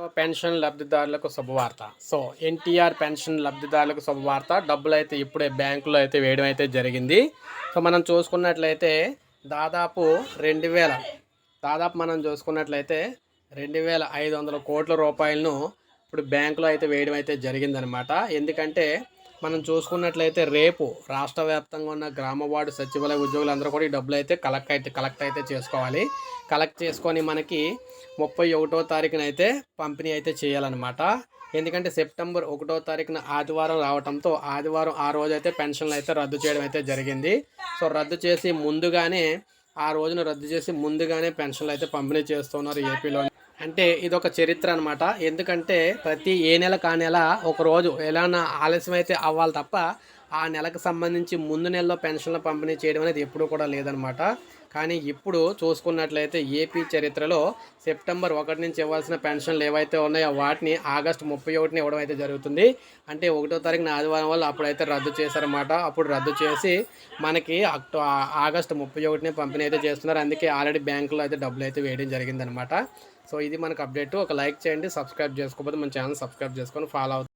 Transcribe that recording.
So pension లబ్ధిదారులకు శుభవార్త. So NTR pension లబ్ధిదారులకు శుభవార్త. డబ్బులు అయితే ఇప్పుడే బ్యాంకులో అయితే వేయడం అయితే జరిగింది. సో మనం చూసుకున్నట్లయితే దాదాపు రెండు వేల దాదాపు మనం చూసుకున్నట్లయితే రెండు వేల ఐదు వందల కోట్ల రూపాయలను ఇప్పుడు బ్యాంకులో అయితే వేయడం అయితే జరిగిందనమాట. ఎందుకంటే మనం చూసుకున్నట్లయితే రేపు రాష్ట్ర వ్యాప్తంగా ఉన్న గ్రామ వార్డు సచివాలయ ఉద్యోగులందరూ కూడా ఈ డబ్బులు అయితే కలెక్ట్ అయితే కలెక్ట్ అయితే చేసుకోవాలి. కలెక్ట్ చేసుకొని మనకి ముప్పై ఒకటో తారీఖున అయితే పంపిణీ అయితే చేయాలన్నమాట. ఎందుకంటే సెప్టెంబర్ ఒకటో తారీఖున ఆదివారం రావడంతో ఆదివారం ఆ రోజు అయితే పెన్షన్లు అయితే రద్దు చేయడం అయితే జరిగింది. సో రద్దు చేసి ముందుగానే ఆ రోజున రద్దు చేసి ముందుగానే పెన్షన్లు అయితే పంపిణీ చేస్తున్నారు ఏపీలో అంటే ఇది ఒక చరిత్ర అనమాట ఎందుకంటే ప్రతి ఏ నెల కా నెల ఒక రోజు ఎలా ఆలస్యం అయితే అవ్వాలి తప్ప ఆ నెలకు సంబంధించి ముందు నెలలో పెన్షన్లు పంపిణీ చేయడం అనేది ఎప్పుడూ కూడా లేదనమాట. కానీ ఇప్పుడు చూసుకున్నట్లయితే ఏపీ చరిత్రలో సెప్టెంబర్ ఒకటి నుంచి ఇవ్వాల్సిన పెన్షన్లు ఏవైతే ఉన్నాయో వాటిని ఆగస్టు ముప్పై ఒకటిని ఇవ్వడం అయితే జరుగుతుంది. అంటే ఒకటో తారీఖున ఆదివారం వల్ల అప్పుడైతే రద్దు చేశారన్నమాట. అప్పుడు రద్దు చేసి మనకి అక్టో ఆగస్టు ముప్పై ఒకటిని పంపిణీ అయితే చేస్తున్నారు. అందుకే ఆల్రెడీ బ్యాంకులో అయితే డబ్బులు అయితే వేయడం జరిగిందనమాట సో ఇది మనకు అప్డేట్. ఒక లైక్ చేయండి సబ్స్క్రైబ్ చేసుకోకపోతే మన ఛానల్ సబ్స్క్రైబ్ చేసుకొని ఫాలో అవుతుంది